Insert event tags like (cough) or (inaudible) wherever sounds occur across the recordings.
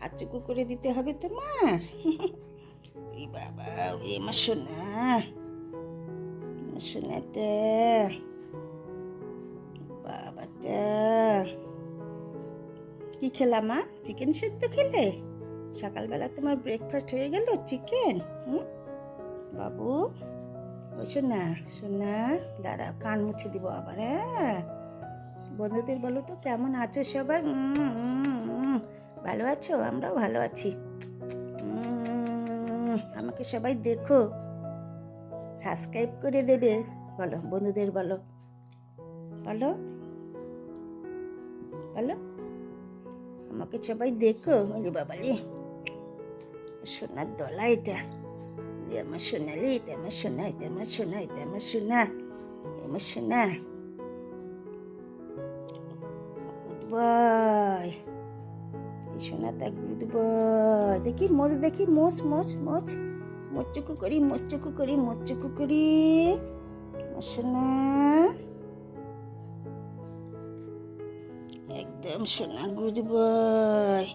আচুকু করে দিতে হবে তোমার। (laughs) বাবা, ওই আমার সোনা। আমার সোনাটা। বাবাটা। কি খেলা মা? চিকেন সেদ্ধ খেলে? সকালবেলা তোমার ব্রেকফাস্ট হয়ে গেল, চিকেন? হুম? বাবু, ও সোনা সোনা দাঁড়া কান মুছে দিব আবার হ্যাঁ? বন্ধুদের বলো তো, কেমন আছো সবাই। ভালো আছো? আমরাও ভালো আছি। আমাকে সবাই দেখো। সাবস্ক্রাইব করে দেবে। বলো, বন্ধুদের বলো। বলো। বলো। আমাকে সবাই দেখো। বলি বাবালি সোনার দলা এটা। আমার সোনালি, এটা আমার সোনা, এটা আমার সোনা, এটা আমার সোনা আমার সোনা। গুড বয় সোনা সোনাটা গুড দেখি মোচ দেখি মোচ মোচ মোচ মোচুকু করি মোচুকু করি মোচুকু করি। সোনা একদম সোনা গুড বয়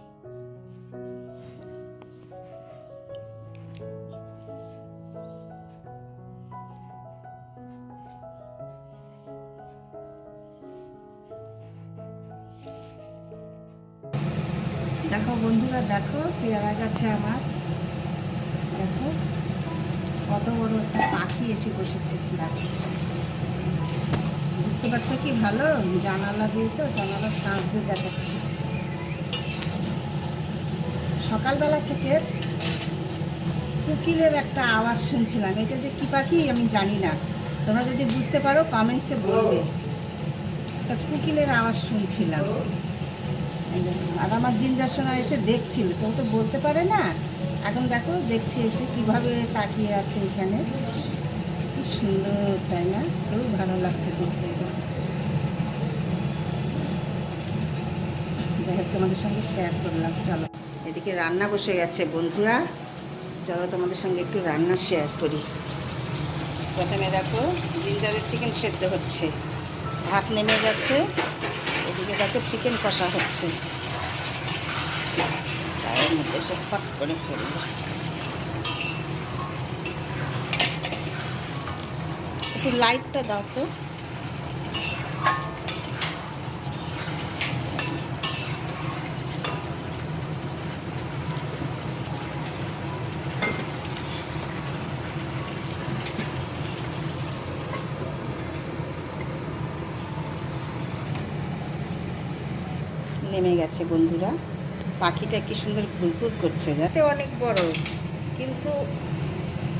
দেখো বন্ধুরা, দেখো পেয়ারা গাছে আমার। দেখো কত বড় একটা পাখি এসে বসেছে বুঝতে পারছ কি ভালো? জানালা দিয়ে তো জানালার কাঁচ দিয়ে দেখাচ্ছি। সকালবেলা থেকে কোকিলের একটা আওয়াজ শুনছিলাম। এটা যে কী পাখি আমি জানি না। তোমরা যদি বুঝতে পারো কমেন্টসে বলবে। একটা কোকিলের আওয়াজ শুনছিলাম। আর আমার জিঞ্জাসনা এসে দেখছিল, কেউ তো বলতে পারে না। এখন দেখো, দেখছি এসে কীভাবে তাকিয়ে আছে এখানে। কি সুন্দর, তাই না? খুব ভালো লাগছে দেখতে। যাই হোক, তোমাদের সঙ্গে শেয়ার করলাম, চলো। এদিকে রান্না বসে গেছে, বন্ধুরা। চলো তোমাদের সঙ্গে একটু রান্না শেয়ার করি। প্রথমে দেখো, জিঞ্জারের চিকেন সেদ্ধ হচ্ছে। ভাত নেমে গেছে। এদিকে দেখো চিকেন কষা হচ্ছে। একটু লাইটটা দাও তো। নেমে গেছে বন্ধুরা। পাখিটা কি সুন্দর ঘুরঘুর করছে যাতে অনেক বড়। কিন্তু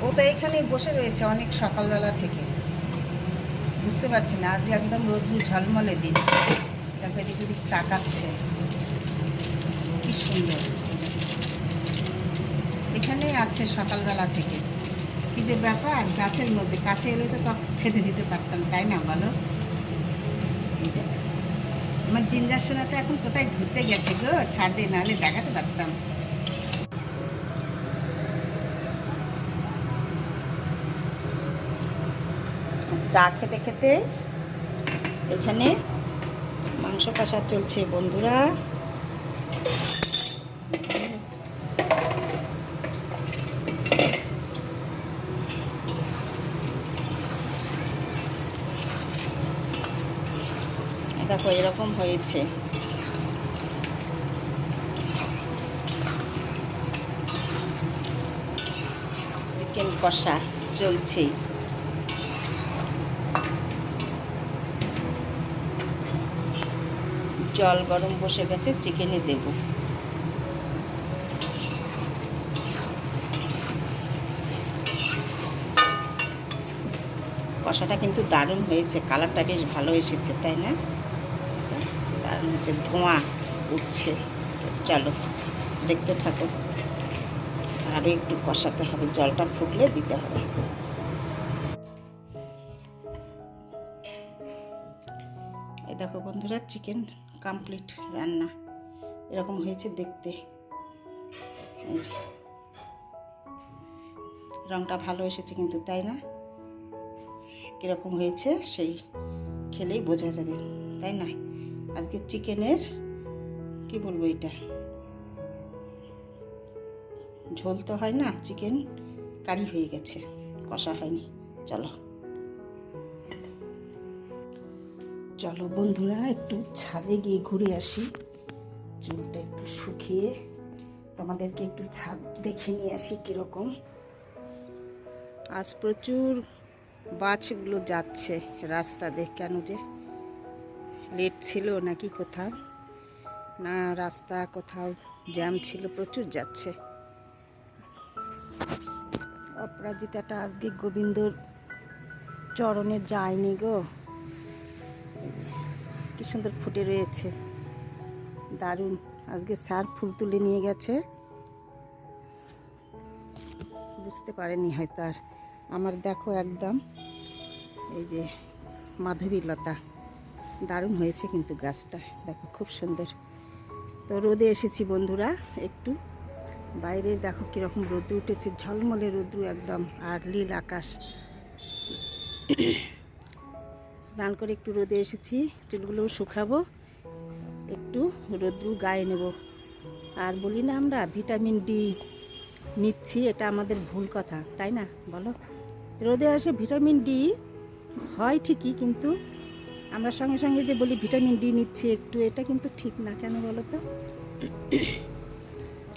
ও তো এখানে বসে রয়েছে অনেক সকালবেলা থেকে। বুঝতে পারছি না আজ একদম রোদ্রু ঝলমলে দিন। দেখো এদিক ওদিক তাকাচ্ছে। কি সুন্দর। এখানে আছে সকালবেলা থেকে। কি যে ব্যাপার, গাছের মধ্যে। কাছে এলে তো খেতে দিতে পারতাম, তাই না বলো। আমার জিঞ্জার সোনাটা এখন কোথায় ঘুরতে গেছে গো? ছাদে, নাহলে দেখাতে পারতাম। চা খেতে খেতে এখানে মাংস কষা চলছে বন্ধুরা এই দেখো এরকম হয়েছে। চিকেন কষা চলছে। জল গরম বসে গেছে, চিকেনে দেব। কষাটা কিন্তু দারুণ হয়েছে, কালারটা বেশ ভালো এসেছে, তাই না? নিচে ধোঁয়া উঠছে। চলো, দেখতে থাকো। আরও একটু কষাতে হবে, জলটা ফুটলে দিতে হবে। এই দেখো বন্ধুরা, চিকেন কমপ্লিট রান্না। এরকম হয়েছে দেখতে। রঙটা ভালো এসেছে কিন্তু, তাই না? কীরকম হয়েছে সেই খেলেই বোঝা যাবে, তাই না? আজকে চিকেনের, কি বলব এটা? ঝোল তো হয় না, চিকেন কারি হয়ে গেছে, কষা হয়নি। চলো। চলো বন্ধুরা, একটু ছাদে গিয়ে ঘুরে আসি। চুলটা একটু শুকিয়ে তোমাদেরকে একটু ছাদ দেখে নিয়ে আসি কীরকম। আজ প্রচুর বাসগুলো যাচ্ছে রাস্তা দেখ কেন যে। লেট ছিল নাকি কোথাও? না, রাস্তা কোথাও জ্যাম ছিল, প্রচুর যাচ্ছে। অপরাজিতাটা আজকে গোবিন্দর চরণে যায়নি গো। কি সুন্দর ফুটে রয়েছে। দারুণ। আজকে স্যার ফুল তুলে নিয়ে গেছে। বুঝতে পারেনি হয়তো আর। আমার দেখো একদম, এই যে মাধবী লতা দারুণ হয়েছে কিন্তু গাছটা। দেখো, খুব সুন্দর। তো রোদে এসেছি বন্ধুরা, একটু। বাইরে দেখো কীরকম রোদ্র উঠেছে, ঝলমলে রোদ্রু একদম, আর নীল আকাশ। স্নান করে একটু রোদে এসেছি, চুলগুলোও শুকাবো, একটু রোদ্রু গায়ে নেব। আর বলি না আমরা, ভিটামিন ডি নিচ্ছি, এটা আমাদের ভুল কথা, তাই না? বলো। রোদে আসে ভিটামিন ডি হয় ঠিকই, কিন্তু আমরা সঙ্গে সঙ্গে যে বলি ভিটামিন ডি নিচ্ছি একটু, এটা কিন্তু ঠিক না, কেন বলো তো?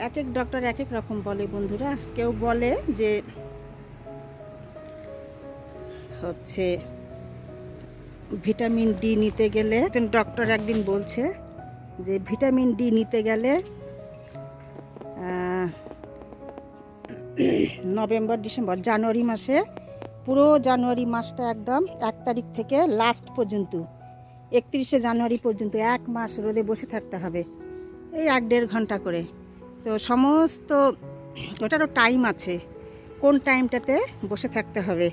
এক এক ডক্টর এক এক রকম বলে বন্ধুরা। কেউ বলে যে হচ্ছে ভিটামিন ডি নিতে গেলে, একজন ডক্টর একদিন বলছে যে ভিটামিন ডি নিতে গেলে নভেম্বর, ডিসেম্বর, জানুয়ারি মাসে পুরো জানুয়ারি মাসটা একদম এক তারিখ থেকে লাস্ট পর্যন্ত। একত্রিশে জানুয়ারি পর্যন্ত এক মাস রোদে বসে থাকতে হবে। এই এক দেড় ঘণ্টা করে। তো সমস্ত, ওটারও টাইম আছে। কোন টাইমটাতে বসে থাকতে হবে?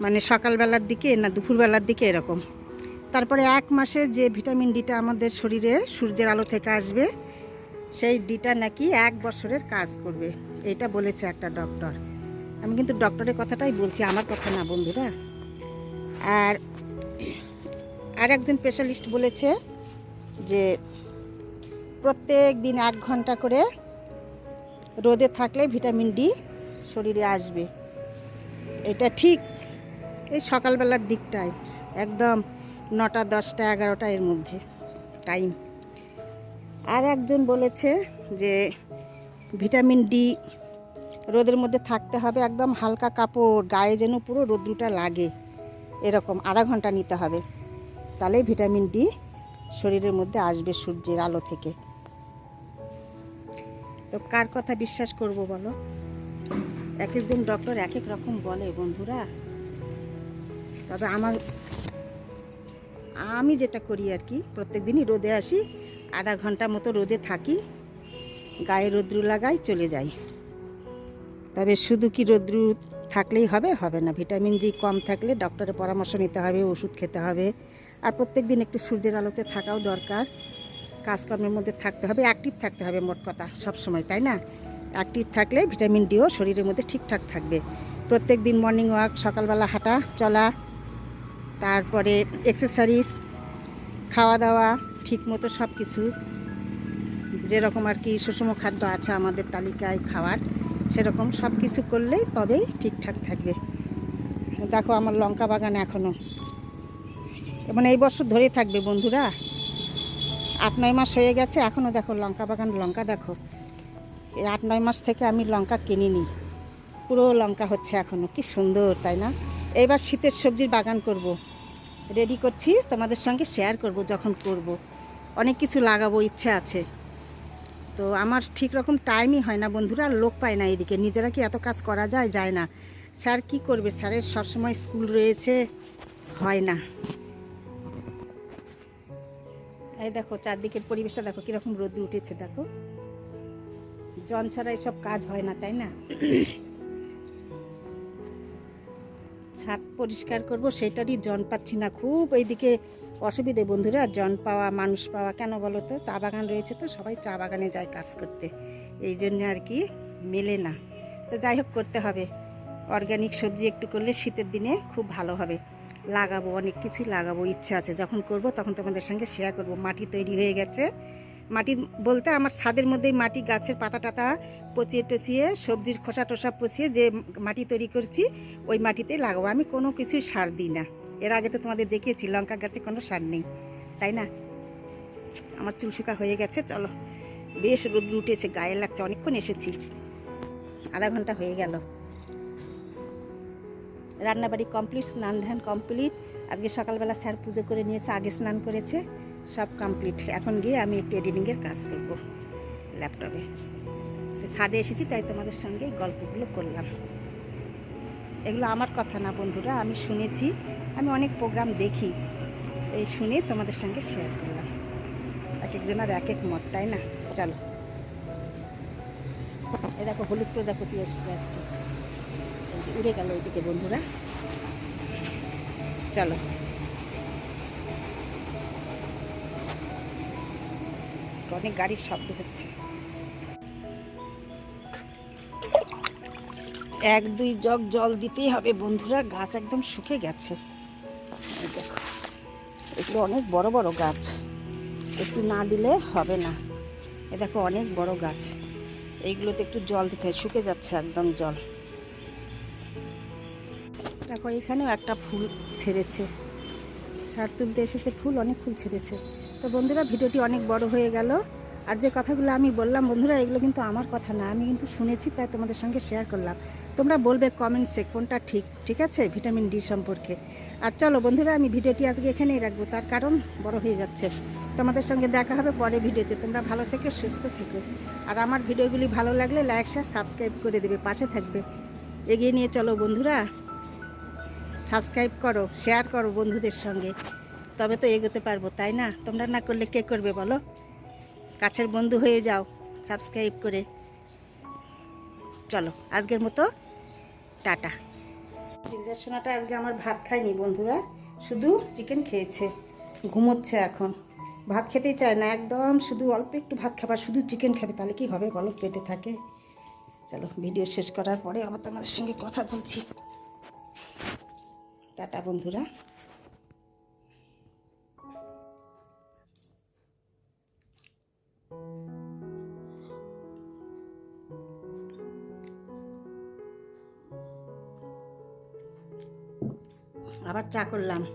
মানে সকালবেলার দিকে না দুপুরবেলার দিকে এরকম। তারপরে এক মাসে যে ভিটামিন ডিটা আমাদের শরীরে সূর্যের আলো থেকে আসবে, সেই ডিটা নাকি এক বছরের কাজ করবে। এটা বলেছে একটা ডক্টর আমি কিন্তু ডক্টরের কথাটাই বলছি, আমার কথা না, বন্ধুরা। আর আর একজন স্পেশালিস্ট বলেছে যে প্রত্যেক দিন এক ঘণ্টা করে রোদে থাকলে ভিটামিন ডি শরীরে আসবে। এটা ঠিক এই সকালবেলার দিকটায়, একদম নটা, দশটা, এগারোটা এর মধ্যে টাইম আর একজন বলেছে যে ভিটামিন ডি রোদের মধ্যে থাকতে হবে একদম হালকা কাপড়, গায়ে যেন পুরো রোদ্রুটা লাগে। এরকম আধা ঘণ্টা নিতে হবে। তাহলেই ভিটামিন ডি শরীরের মধ্যে আসবে সূর্যের আলো থেকে। তো কার কথা বিশ্বাস করব বলো? এক একজন ডক্টর এক এক রকম বলে বন্ধুরা। তবে আমার, আমি যেটা করি আর কি প্রত্যেক দিনই রোদে আসি, আধা ঘণ্টা মতো রোদে থাকি, গায়ে রোদ্রু লাগাই, চলে যাই। তবে শুধু কি রোদ্রু থাকলেই হবে? হবে না। ভিটামিন জি কম থাকলে ডক্টরের পরামর্শ নিতে হবে, ওষুধ খেতে হবে। আর প্রত্যেক দিন একটু সূর্যের আলোতে থাকাও দরকার। কাজকর্মের মধ্যে থাকতে হবে অ্যাক্টিভ থাকতে হবে মোট কথা সব সময় তাই না? অ্যাক্টিভ থাকলে ভিটামিন ডিও শরীরের মধ্যে ঠিকঠাক থাকবে। প্রত্যেক দিন মর্নিং ওয়াক সকালবেলা হাঁটা, চলা, তারপরে এক্সারসাইজ খাওয়া দাওয়া ঠিক মতো সব কিছু যেরকম আর কি সুষম খাদ্য আছে আমাদের তালিকায় খাওয়ার। সেরকম সব কিছু করলেই তবেই ঠিকঠাক থাকবে। দেখো আমার লঙ্কা বাগান এখনও মানে এই বছর ধরেই থাকবে বন্ধুরা। আট, নয় মাস হয়ে গেছে এখনও দেখো লঙ্কা বাগান, লঙ্কা দেখো। এই আট, নয় মাস থেকে আমি লঙ্কা কিনিনি। পুরো লঙ্কা হচ্ছে এখনও কি সুন্দর, তাই না? এইবার শীতের সবজির বাগান করব। রেডি করছি, তোমাদের সঙ্গে শেয়ার করব, যখন করব। অনেক কিছু লাগাবো, ইচ্ছে আছে। তো আমার ঠিক রকম টাইমই হয় না, বন্ধুরা, আর লোক পায় না এদিকে। নিজেরা কি এত কাজ করা যায়? যায় না। স্যার, কি করবে? স্যারের সবসময় স্কুল রয়েছে, হয় না। এই দেখো, চারদিকের পরিবেশটা দেখো, কীরকম রোদ উঠেছে, দেখো। জন ছাড়া এসব কাজ হয় না, তাই না? ছাদ পরিষ্কার করব, সেটারই জন পাচ্ছি না। খুব এইদিকে অসুবিধে বন্ধুরা, জন পাওয়া, মানুষ পাওয়া, কেন বলো তো? চা বাগান রয়েছে তো, সবাই চা বাগানে যায় কাজ করতে। এই জন্য আর কি মেলে না। তো যাই হোক, করতে হবে। অর্গানিক সবজি একটু করলে শীতের দিনে খুব ভালো হবে। লাগাবো, অনেক কিছুই লাগাবো, ইচ্ছে আছে। যখন করব তখন তোমাদের সঙ্গে শেয়ার করব। মাটি তৈরি হয়ে গেছে। মাটি বলতে আমার ছাদের মধ্যেই মাটি, গাছের পাতা টাতা পচিয়ে টচিয়ে, সবজির খোসা টোসা পচিয়ে যে মাটি তৈরি করছি, ওই মাটিতে লাগাবো। আমি কোনো কিছুই সার দিই না। এর আগে তো তোমাদের দেখিয়েছি লঙ্কা গাছে কোনো সার নেই, তাই না? আমার চুল শুকা হয়ে গেছে, চলো। বেশ রোদ্র উঠেছে, গায়ে লাগছে, অনেকক্ষণ এসেছি। আধা ঘণ্টা হয়ে গেল। রান্নাবাড়ি কমপ্লিট, স্নান ধ্যান কমপ্লিট। আজকে সকালবেলা স্যার পুজো করে নিয়েছে, আগে স্নান করেছে, সব কমপ্লিট। এখন গিয়ে আমি একটু এডিটিংয়ের কাজ করব ল্যাপটপে। ছাদে এসেছি, তাই তোমাদের সঙ্গে গল্পগুলো করলাম। এগুলো আমার কথা না, বন্ধুরা, আমি শুনেছি। আমি অনেক প্রোগ্রাম দেখি। এই শুনে তোমাদের সঙ্গে শেয়ার করলাম। এক একজনের এক এক মত, তাই না? চলো। এ দেখো, হলুদ প্রজাপতি এসছে আজকে। উড়ে গেল ওইদিকে, বন্ধুরা। চলো। অনেক গাড়ির শব্দ হচ্ছে। এক, দুই জগ জল দিতেই হবে, বন্ধুরা। গাছ একদম শুকে গেছে। দেখো, এগুলো অনেক বড় বড় গাছ। একটু না দিলে হবে না। এ দেখো, অনেক বড় গাছ। এইগুলোতে একটু জল দিতে হয়, শুকে যাচ্ছে একদম জল। দেখো, এখানেও একটা ফুল ছেড়েছে। সার তুলতে এসেছে ফুল, অনেক ফুল ছেড়েছে। তো বন্ধুরা, ভিডিওটি অনেক বড় হয়ে গেল। আর যে কথাগুলো আমি বললাম, বন্ধুরা, এগুলো কিন্তু আমার কথা না, আমি কিন্তু শুনেছি, তাই তোমাদের সঙ্গে শেয়ার করলাম। তোমরা বলবে কমেন্টসে কোনটা ঠিক ঠিক আছে? ভিটামিন ডি সম্পর্কে। আর চলো বন্ধুরা, আমি ভিডিওটি আজকে এখানেই রাখব। তার কারণ বড় হয়ে যাচ্ছে। তোমাদের সঙ্গে দেখা হবে পরে ভিডিওতে। তোমরা ভালো থেকে, সুস্থ থেকো। আর আমার ভিডিওগুলি ভালো লাগলে লাইক শেয়ার সাবস্ক্রাইব করে দেবে, পাশে থাকবে। এগিয়ে নিয়ে চলো বন্ধুরা। সাবস্ক্রাইব করো শেয়ার করো বন্ধুদের সঙ্গে। তবে তো এগোতে পারব, তাই না? তোমরা না করলে কে করবে বলো? কাছের বন্ধু হয়ে যাও সাবস্ক্রাইব করে। চলো, আজকের মতো টাটা। সোনাটা আজকে আমার ভাত খায়নি বন্ধুরা, শুধু চিকেন খেয়েছে, ঘুমোচ্ছে এখন। ভাত খেতেই চায় না, একদম শুধু অল্প একটু ভাত খাবার, শুধু চিকেন খাবে, তাহলে কি হবে বলো, পেটে থাকে। চলো ভিডিও শেষ করার পরে আবার তোমাদের সঙ্গে কথা বলছি। টাটা বন্ধুরা। আবার চা করলাম।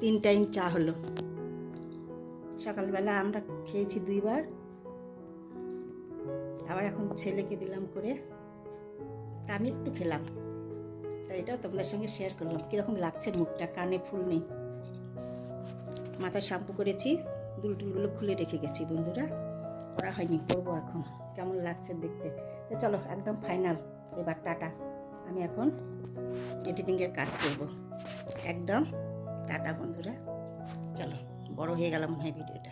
তিন টাইম চা হলো। সকালবেলা আমরা খেয়েছি দুইবার। আবার এখন ছেলেকে দিলাম করে। তা আমি একটু খেলাম। তাই এটাও তোমাদের সঙ্গে শেয়ার করলাম। কীরকম লাগছে মুখটা? কানে ফুল নেই। মাথায় শ্যাম্পু করেছি। দুল টুলগুলো খুলে রেখে গেছি বন্ধুরা। করা হয়নি, করব এখন। কেমন লাগছে দেখতে। তো চলো, একদম ফাইনাল এবার টাটা। আমি এখন এডিটিংয়ের কাজ করব। একদম। টাটা বন্ধুরা। চলো বড় হয়ে গেলাম হ্যাঁ ভিডিওটা।